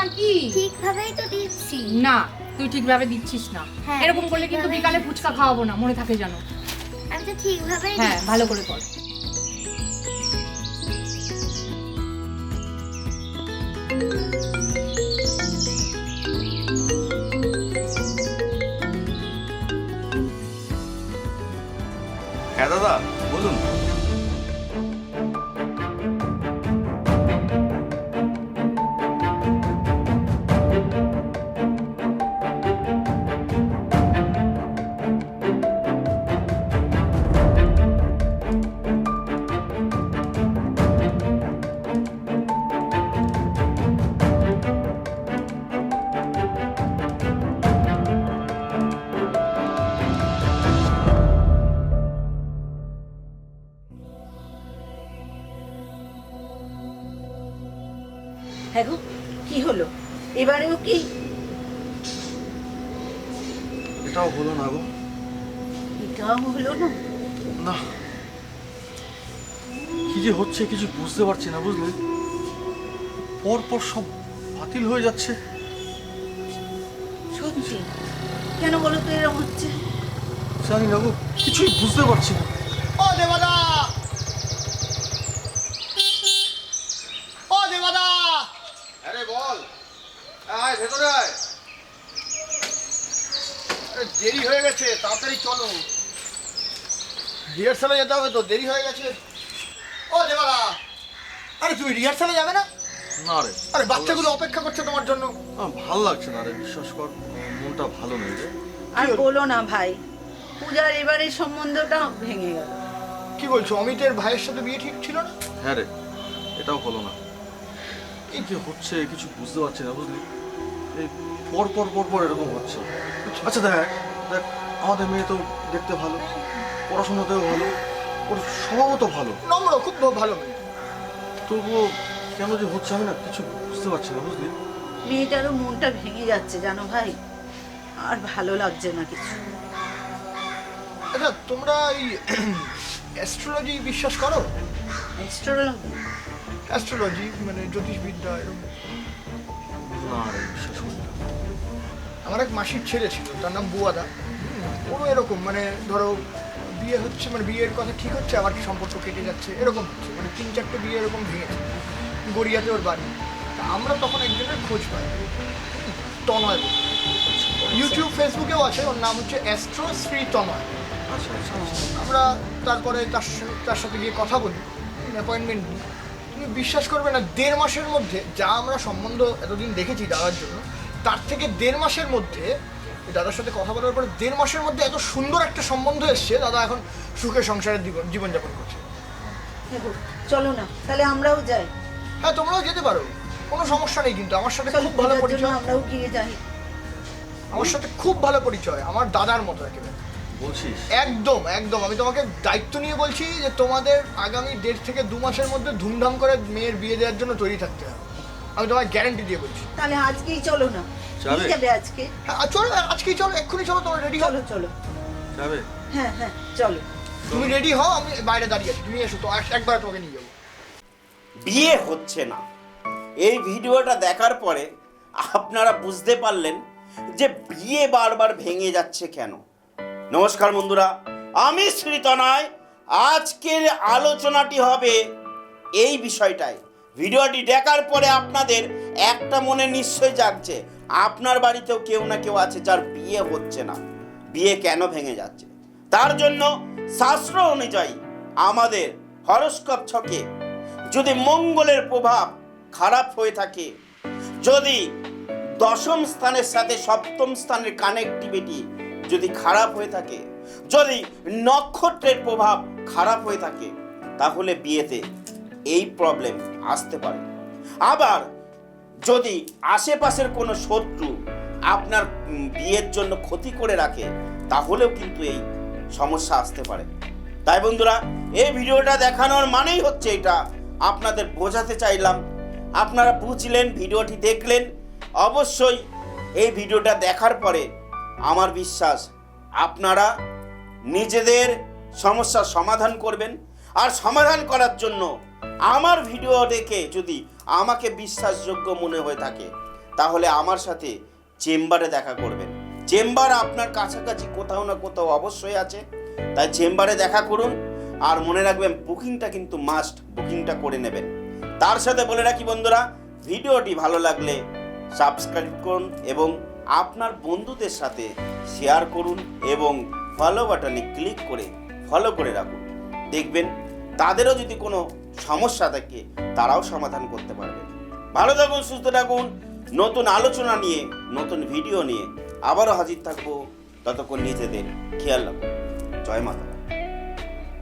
নাকি? ঠিকভাবেই তো দিচ্ছি। না তুই ঠিকভাবে দিচ্ছিস না। হ্যাঁ, এরকম করলে কিন্তু ঠিকভাবেই বিকালে ফুচকা খাওয়াবো না মনে থাকে জানো আমি তো ঠিকভাবেই হ্যাঁ ভালো করে কর। হ্যাঁ দাদা। হ্যাঁ গো কি হলো? এবারেও কি? এটাও হলো না গো। এটাও হলো না? না। কি যে হচ্ছে কিছু বুঝতে পারছি না বুঝলে? পর পর সব বাতিল হয়ে যাচ্ছে। সত্যি? কেন বলো তো এরকম হচ্ছে? জানি না গো কিছুই বুঝতে পারছি না। ও দেবাদা ও দেবাদা আরে বল আয় ভেতরে আয় আরে দেরি হয়ে গেছে তাড়াতাড়ি চলো। রিহার্সালে যেতে হবে তো দেরি হয়ে গেছে। ও দেবাদা আরে তুমি রিহার্সালে যাবে না? না রে। আরে বাচ্চাগুলো অপেক্ষা করছে তোমার জন্য। ভালো লাগছে না রে বিশ্বাস কর মনটা ভালো নেই রে। আর বলো না ভাই পূজার এবারের সম্বন্ধটা ভেঙে গেল। কি বলছো অমিতের ভাইয়ের সাথে বিয়ে ঠিক ছিল না? হ্যাঁ রে এটাও হলো না। এই যে হচ্ছে কিছু বুঝতে পারছি না বুঝলি? এই পর পর পর পর এরকম হচ্ছে। আচ্ছা দেখ দেখ আমাদের মেয়ে তো দেখতে ভালো পড়াশোনাতেও ভালো ওর স্বভাবও তো ভালো। নম্র খুব ভালো মেয়ে। তবুও কেন যে হচ্ছে আমি না কিছু বুঝতে পারছি না বুঝলি? মেয়েটারও মনটা ভেঙে যাচ্ছে জানো ভাই? আর ভালো লাগছে না কিছু। আচ্ছা তোমরা এই অ্যাস্ট্রোলজি বিশ্বাস করো? অ্যাস্ট্রোলজি অ্যাস্ট্রোলজি মানে জ্যোতিষবিদ্যা এরকম। না রে বিশ্বাস আমার এক মাসির ছেলে ছিল তার নাম বুয়াদা। কোনো এরকম মানে ধরো বিয়ে হচ্ছে মানে বিয়ের কথা ঠিক হচ্ছে আবার কি সম্পর্ক কেটে যাচ্ছে এরকম হচ্ছে মানে তিন চারটে বিয়ে এরকম ভেঙেছে গড়িয়াতে ওর বাড়ি। তা আমরা তখন একজনের খোঁজ পাই তনয় ইউটিউব ফেসবুকেও আছে ওর নাম হচ্ছে অ্যাস্ট্রো শ্রী তনয়। আচ্ছা আচ্ছা আচ্ছা। আমরা তারপরে তার তার সাথে গিয়ে কথা বলি অ্যাপয়েন্টমেন্ট নিই। তুমি বিশ্বাস করবে না দেড় মাসের মধ্যে যা আমরা সম্বন্ধ এতদিন দেখেছি দাদার জন্য তার থেকে দেড় মাসের মধ্যে দাদার সাথে কথা বলার পরে দেড় মাসের মধ্যে এত সুন্দর একটা সম্বন্ধ এসছে দাদা এখন সুখে সংসারের জীবন জীবনযাপন করছে। চলো না তাহলে আমরাও যাই। হ্যাঁ তোমরাও যেতে পারো কোনো সমস্যা নেই কিন্তু আমার সাথে খুব ভালো পরিচয়। আমরাও গিয়ে যাই। আমার সাথে খুব ভালো পরিচয় আমার দাদার মতো একেবারে। বলছিস? একদম একদম আমি তোমাকে দায়িত্ব নিয়ে বলছি যে তোমাদের আগামী দেড় থেকে দু মাসের মধ্যে ধুমধাম করে মেয়ের বিয়ে দেওয়ার জন্য তৈরি থাকতে হবে। আমি তোমায় গ্যারান্টি দিয়ে বলছি। তাহলে আজকেই চলো না। যাবে? নিয়ে যাবে আজকে? হ্যাঁ চলো আজকেই চলো এক্ষুনি চলো তোমার রেডি হও। চলো চলো। যাবে? হ্যাঁ হ্যাঁ চলো। তুমি রেডি হও আমি বাইরে দাঁড়িয়ে আছি। তুমি এসো তো একবার তোমাকে নিয়ে যাব। বিয়ে হচ্ছে না। এই ভিডিওটা দেখার পরে আপনারা বুঝতে পারলেন যে বিয়ে বারবার ভেঙে যাচ্ছে কেন। নমস্কার বন্ধুরা আমি শ্রীতনয় আজকের আলোচনাটি হবে এই বিষয়টাই ভিডিওটি দেখার পরে আপনাদের একটা মনে নিশ্চয় জাগছে, আপনার বাড়িতেও কেউ না কেউ আছে যার বিয়ে হচ্ছে না। বিয়ে কেন ভেঙে যাচ্ছে? তার জন্য শাস্ত্র অনুযায়ী আমাদের হরস্কোপ ছকে যদি মঙ্গলের প্রভাব খারাপ হয়ে থাকে, যদি দশম স্থানের সাথে সপ্তম স্থানের কানেক্টিভিটি যদি খারাপ হয়ে থাকে, যদি নক্ষত্রের প্রভাব খারাপ হয়ে থাকে, তাহলে বিয়েতে এই প্রবলেম আসতে পারে। আবার যদি আশেপাশের কোনো শত্রু আপনার বিয়ের জন্য ক্ষতি করে রাখে, তাহলেও কিন্তু এই সমস্যা আসতে পারে। তাই বন্ধুরা, এই ভিডিওটা দেখানোর মানেই হচ্ছে এটা। আপনাদের বোঝাতে চাইলাম। আপনারা বুঝলেন, ভিডিওটি দেখলেন। অবশ্যই এই ভিডিওটা দেখার পরে আমার বিশ্বাস আপনারা নিজেদের সমস্যার সমাধান করবেন। আর সমাধান করার জন্য আমার ভিডিও দেখে যদি আমাকে বিশ্বাসযোগ্য মনে হয়ে থাকে, তাহলে আমার সাথে চেম্বারে দেখা করবেন। চেম্বার আপনার কাছাকাছি কোথাও না কোথাও অবশ্যই আছে। তাই চেম্বারে দেখা করুন আর মনে রাখবেন বুকিংটা কিন্তু মাস্ট, বুকিংটা করে নেবেন। তার সাথে বলে রাখি বন্ধুরা, ভিডিওটি ভালো লাগলে সাবস্ক্রাইব করুন এবং আপনার বন্ধুদের সাথে শেয়ার করুন এবং ফলো বাটনে ক্লিক করে ফলো করে রাখুন। দেখবেন তাদেরও যদি কোনো সমস্যা থাকে, তারাও সমাধান করতে পারবে। ভালো থাকুন, সুস্থ থাকুন। নতুন আলোচনা নিয়ে, নতুন ভিডিও নিয়ে আবারও হাজির থাকব। ততক্ষণ নিজেদের খেয়াল রাখুন। জয় মাতা